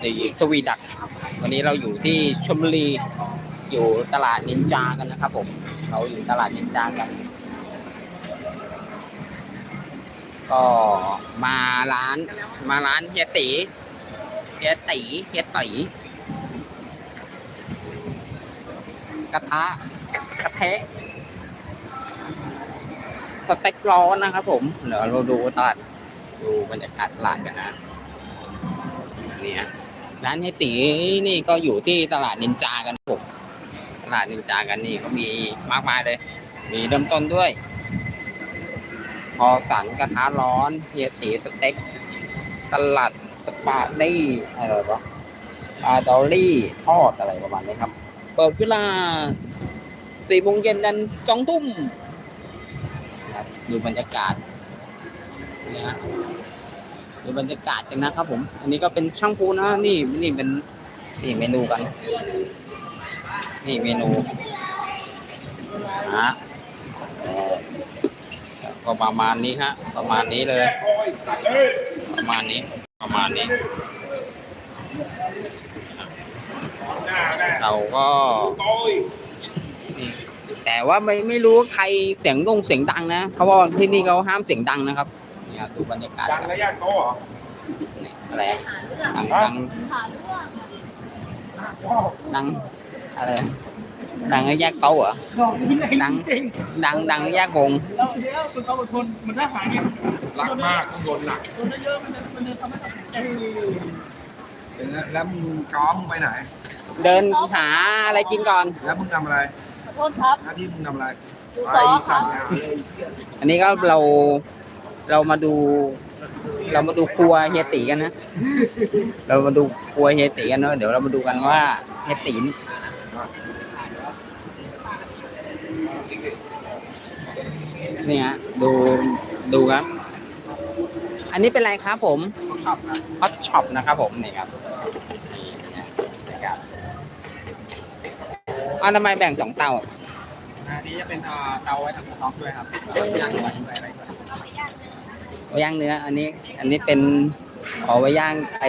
ในสวีดักวันนี้เราอยู่ที่ชลบุรีอยู่ตลาดนินจากันนะครับ ผม เราอยู่ตลาดนินจากัน ก็มาร้านมาร้านเฮียตีเฮียตีเฮียตีกระทะกระเทะสเต็กร้อนนะครับ ผมเดี๋ยวเราดูตลาดดูบรรยากาศตลาดกันนะเนี่ย ร้านเฮตีนี่ก็อยู่ที่ตลาดนินจากันผมตลาดนินจากันนี่เขามีมากมายเลย มีเริ่มต้นด้วย พอสันกระทะร้อนเฮียตีสเต็กตลาดสปาดี้อะไรวะปลาดอลลี่ทอดอะไรประมาณนี้ครับ เปิดเวลาสี่โมงเย็นดันสองทุ่มครับดูบรรยากาศเนี่ยฮะ ดูบรรยากาศกันนะครับผม อันนี้ก็เป็นช่างพูนะนี่นี่เป็นนี่เมนูกัน นี่เมนูนะก็ประมาณนี้ฮะ ประมาณนี้เลย ประมาณนี้ ประมาณนี้ เราก็แต่ว่าไม่ไม่รู้ว่าใครเสียงดงเสียงดังนะเขาว่าที่นี่เขาห้ามเสียงดังนะครับ เนี่ยดูบรรยากาศดังกันระยะโตเหรอนี่อะไรอะดังดังดังอะไรอะดังแยกโต๊ะเหรอบอกวินัยดัง จริงดังดังแยกวงเราเดี๋ยวฝึกเอาอดทนเหมือนทหารเนี่ยรักมากต้องโดนหนักโดนเยอะๆมันจะมันจะทำให้เราแข็งแกร่งแล้วมึงก้อมไปไหน เดินหาอะไรกินก่อน แล้วมึงทำอะไร ขอโทษครับ หน้าที่มึงทำอะไรดูซอสคสั่รังบงาน อันนี้ก็เรา เรามาดู เรามาดูครัวเฮียตีกันนะ เรามาดูครัวเฮียตีกันเนอะเดี๋ยวเรามาดูกันว่าเฮียตีนี่เนี่ยดูดูครับ อันนี้เป็นอะไรครับผมชอบนะฮอตช็อปนะครับผมนี่ครับนี่นะบรรยากาศอ้าวทำไมแบ่งสองเตาอะอันนี้จะเป็นเตาไว้ทำสต๊อกด้วยครับย่างหอยอะไรด้วย ไว้ย่างเนื้อ อันนี้ อันนี้เป็นขอไว้ย่างไอ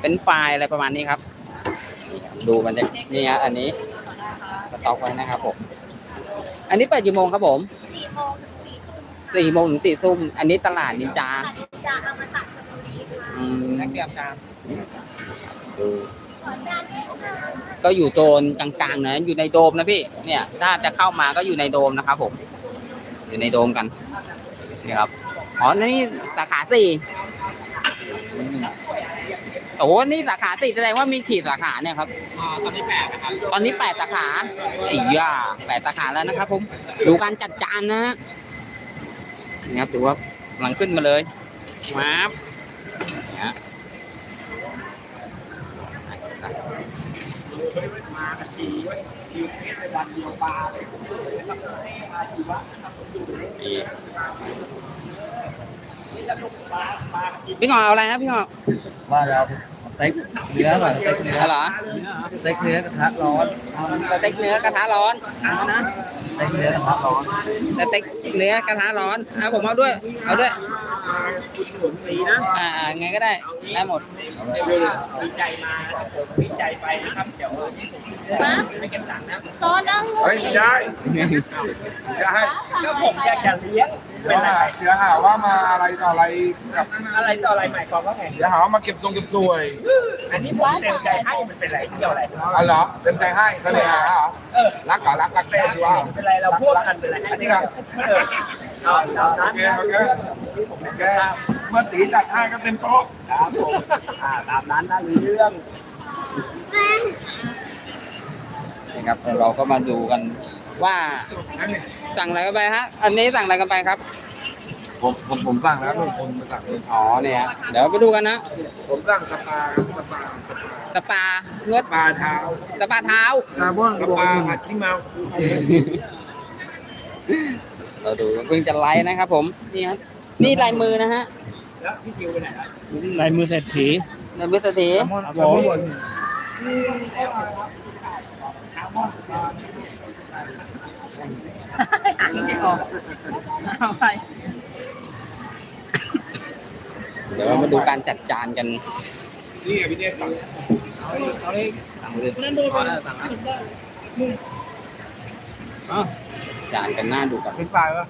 เป็นไฟล์อะไรประมาณนี้ครับนี่ครับ ดูมันจะนี่ฮะอันนี้สต็อกไว้นะครับผม อันนี้เปิดกี่โมงครับผมสี่โมงถึงสี่ทุ่มสี่โมงถึงสี่ทุ่มอันนี้ตลาดนินจาตัดสินใจเอามาตัดชลบุรีค่ะอืมนักเรียนจานดูขอจานด้วยค่ะก็อยู่โซนกลางๆนะอยู่ในโดมนะพี่ เนี่ย ถ้าจะเข้ามาก็อยู่ในโดมนะครับผม อยู่ในโดมกันนี่ครับ อ๋อ นี่สาขาสี่อืมโอ้โห นี่สาขาสี่แสดงว่ามีขีดสาขาเนี่ยครับ ตอนนี้แปดนะครับ ตอนนี้แปดสาขาไอ้ย่าแปดสาขาแล้วนะครับ ผม ดูการจัดจานนะฮะนี่ครับดูว่ากำลังขึ้นมาเลยมาบนี่ฮะมาตะกี้คิวเทสใน พี่หงอเอาอะไรครับพี่หงอว่าจะเอาสเต็กเนื้อก่อนสเต็กเนื้อเอาเหรอสเต็กเนื้อกระทะร้อนสเต็กเนื้อกระทะร้อนเอานะสเต็กเนื้อกระทะร้อนสเต็กเนื้อกระทะร้อนเอาผมเอาด้วย เอาด้วยคุณหนุนฟรีนะอ่าอ่าไงก็ได้ได้หมดดีใจมาผมดีใจไปนะครับเดี๋ยว มาไม่เก็บตังค์นะตอนนั่งรถเฮ้ยไม่ได้จะให้ก็ผมอยากจะเลี้ยงเป็นอะไรเดี๋ยวหาว่ามาอะไรต่ออะไรกับอะไรต่ออะไรใหมายความว่าไงเดี๋ยวหาว่ามาเก็บทรงเก็บสวยอันนี้ผมเต็มใจให้มันเป็นอะไรเกี่ยวอะไรอ๋อเหรอเต็มใจให้เสน่หาเหรอเออรักเหรอรักรักเต้ชิวะเป็นไรเราพวกกันเป็นไรอันนี้เหรอเออเอาเอาโอเคโอเคโอเคเมื่อตีจัดให้ก็เต็มโต๊ะครับผมตามนั้นนะเรื่อง นี่ครับเราก็มาดูกันว่าสั่งอะไรกันไปฮะ อันนี้สั่งอะไรกันไปครับ ผมผมผมสั่งแล้วลุงผมสั่งเลยอ๋อเนี่ยเดี๋ยวไปดูกันนะ ผมสั่งสปาครับสปาสปางดสปาเท้าสปาเท้าสปาสปาผัดขี้เมาเราดูเพิ่งจะไลฟ์นะครับผม นี่ฮะนี่ลายมือนะฮะแล้วพี่คิวไปไหนล่ะลายมือเศรษฐีในมิสเตอร์ทีครับ ผมเอาไปเดี๋ยวเรามาดูการจัดจานกัน นี่ไงพี่เนตสั่งเอาเลยเอาเลยสั่งเลยพอแล้วสั่งแล้วได้นุ่มจานกันหน้าดูก่อนเป็นปลายวะ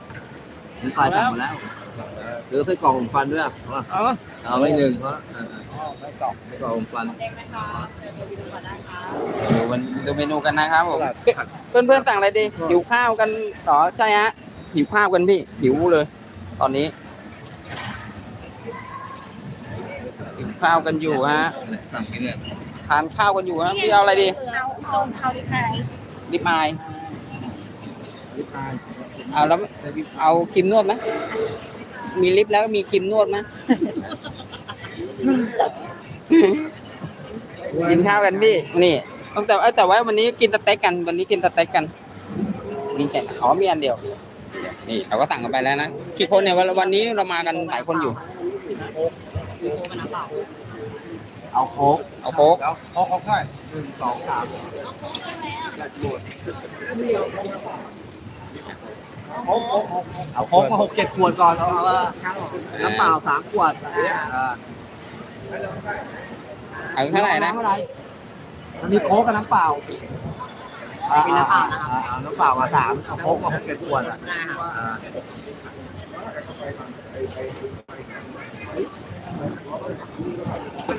ผมฟันสั่งมาแล้วหรือไส้กรอกผมฟันด้วยเอาป่เอาไว้หนึ่งเพราะเออ ไม่ตอบไส้กรอกผมฟันเด็กไหมคะเดี๋ยวดูก่อนนะคะดูมันดูเมนูกันนะครับผมเพื่อนเพื่อนๆสั่งอะไรดีหิวข้าวกันเหรอใช่ฮะหิวข้าวกันพี่หิวเลย ตอนนี้หิวข้าวกันอยู่ฮะสั่งกินเนี่ยทานข้าวกันอยู่ฮะพี่เอาอะไรดีเอาต้มข้าวดิบไก่ดิบอายเอาแล้วเอาครีมนวดไหมมีลิฟต์แล้วก็มีครีมนวดไหม กินข้าวกันพี่นี่แต่แต่ว่าวันนี้กินสเต็กกัน วันนี้กินสเต็กกันนี่แกอ๋อมีอันเดียว นี่เราก็สั่งกันไปแล้วนะกี่คนเนี่ยวันวันนี้เรามากันหลายคนอยู่ เอาโค้กเอาโค้กเดี๋ยวเขาเขาค่อยหนึ่งสองสามเอาโค้กมาหกเจ็ดขวดก่อนเอาเอาว่าน้ำเปล่าสามขวด อ่าเอาเท่าไหร่นะมันมีโค้กกับน้ำเปล่ามีน้ำเปล่าเอาน้ำเปล่ามาสามเอาโค้กมาหกเจ็ดขวดอะอ่า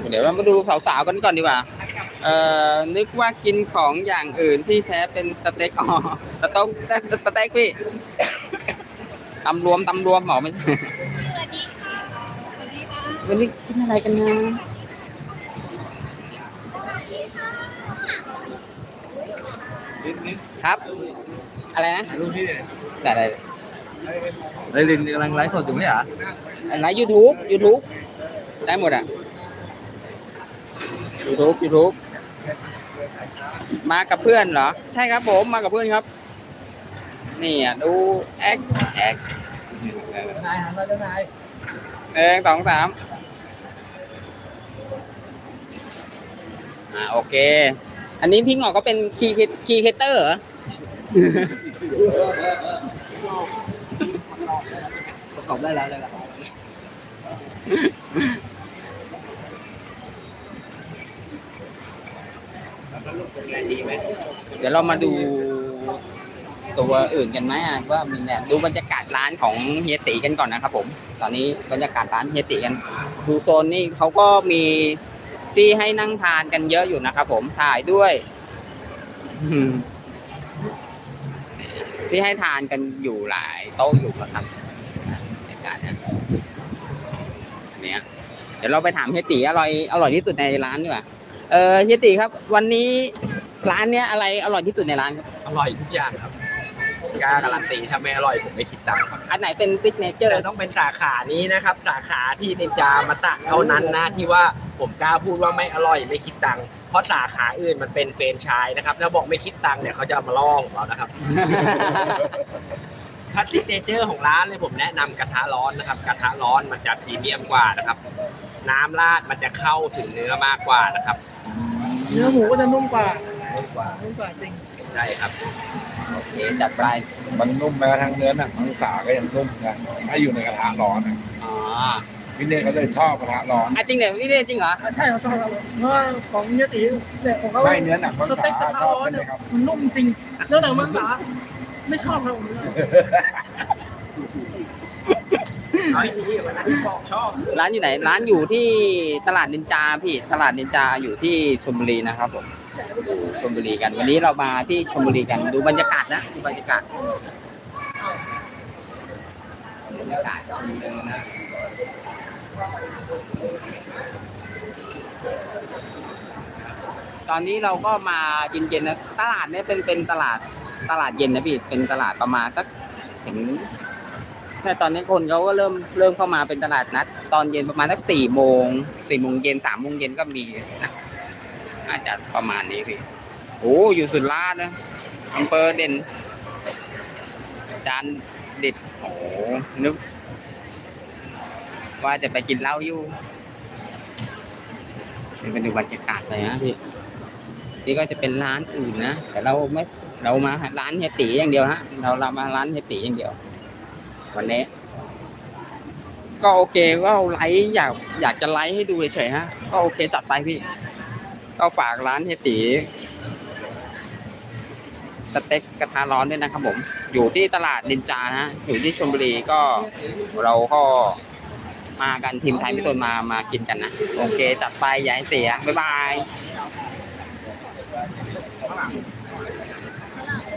เดี๋ยวเรามาดูสาวๆกันก่อนดีกว่า เอ่อ นึกว่ากินของอย่างอื่นที่แท้เป็นสเต็กอ๋อสเต็กสเต็กพี่ตำรวมตำรวมหมอไม่ใช่ วันนี้กินอะไรกันนะครับ อะไรนะรูปที่เนี่ยแต่อะไรไอ้ลินกำลังไลฟ์สดอยู่ไหมอะไหนยูทูบยูทูบได้หมดอะยูทูบยูทูบมากับเพื่อนเหรอ ใช่ครับผมมากับเพื่อนครับ นี่อะดูแอคแอคนายหันมาเจ้านายหนึ่งสองสาม อ่าโอเค อันนี้พี่หงอกก็เป็นคีย์คีย์เคเตอร์เหรอประกอบได้แล้วได้แล้วเดี๋ยวเรามาดูตัวอื่นกันไหมว่ามีเนี่ยดูบรรยากาศร้านของเฮียตีกันก่อนนะครับผม ตอนนี้บรรยากาศร้านเฮียตีกันดูโซนนี่เขาก็มี ที่ให้นั่งทานกันเยอะอยู่นะครับผมถ่ายด้วย ที่ให้ทานกันอยู่หลายโต๊ะอยู่นะครับบรรยากาศเนี่ยเนี่ยเดี๋ยวเราไปถามเฮียตีอร่อยอร่อยที่สุดในร้านดีกว่าเออเฮียตีครับ วันนี้ร้านเนี้ยอะไรอร่อยที่สุดในร้านครับอร่อยทุกอย่างครับ กล้าการันตีถ้าไม่อร่อยผมไม่คิดตังค์ครับอันไหนเป็นซิกเนเจอร์แต่ต้องเป็นสาขานี้นะครับ สาขาที่นินจามาตะเท่านั้นนะที่ว่าผมกล้าพูดว่าไม่อร่อยไม่คิดตังค์เพราะสาขาอื่นมันเป็นเฟรนไชส์นะครับถ้าบอกไม่คิดตังค์เนี่ยเขาจะเอามาล่อของเรานะครับ ถ้าซิกเนเจอร์ของร้านเลยผมแนะนำกระทะร้อนนะครับ กระทะร้อนมันจะพรีเมียมกว่านะครับ น้ำราดมันจะเข้าถึงเนื้อมากกว่านะครับเนื้อหมูก็จะนุ่มกว่านุ่มกว่านุ่มกว่าจริงใช่ครับ โอเคจัดไปมันนุ่มแม้กระทั่งเนื้อหนังมังสาก็ยังนุ่มนะถ้าอยู่ในกระทะร้อนอะอ๋อพี่เน่เขาเลยชอบกระทะร้อนอะจริงเหรอพี่เน่จริงเหรออะใช่ครับต้องครับเพราะว่าของเนื้อตีเนี่ยของเขาไม่เนื้อหนังมังสสาเต็กกระทะชอบร้อนใช่ไหมเนี่ยครับมันนุ่มจริงเนื้อหนังมังสาไม่ชอบครับผมเอาอีกทีวันนั้นบอกชอบร้านอยู่ไหน ร้านอยู่ที่ตลาดนินจาพี่ตลาดนินจาอยู่ที่ชลบุรีนะครับผม ชลบุรีกัน วันนี้เรามาที่ชลบุรีกันดูบรรยากาศนะดูบรรยากาศบรรยากาศชมเลยนะตอนนี้เราก็มาเย็นๆนะตลาดเนี้ยเป็นเป็นตลาดตลาดเย็นนะพี่เป็นตลาดประมาณสักถึงแค่ตอนนี้คนเขาก็เริ่มเริ่มเข้ามาเป็นตลาดนัด ตอนเย็นประมาณสักสี่โมงสี่โมงเย็นสามโมงเย็นก็มีนะ อาจจะประมาณนี้พี่โอ้อยู่สุดลาดนะอำเภอเด่น จานเด็ดโอ้นึกว่าจะไปกินเหล้าอยู่นี่เป็นดูบรรยากาศเลยนะพี่นี่ก็จะเป็นร้านอื่นนะแต่เราไม่เรามาร้านเฮตีอย่างเดียวฮะเราเรามาร้านเฮตีอย่างเดียว วันนี้ ก็โอเคก็ไลฟ์อยากอยากจะไลฟ์ให้ดูเฉยๆฮะก็โอเคจัดไปพี่ ก็ฝากร้านเฮตีสเต็กกระทะร้อนด้วยนะครับผม อยู่ที่ตลาดนินจานะฮะอยู่ที่ชลบุรีก็เราก็มากันทีมไทยไม่ตนมามากินกันนะ โอเคจัดไปอย่าให้เสีย บ๊ายบาย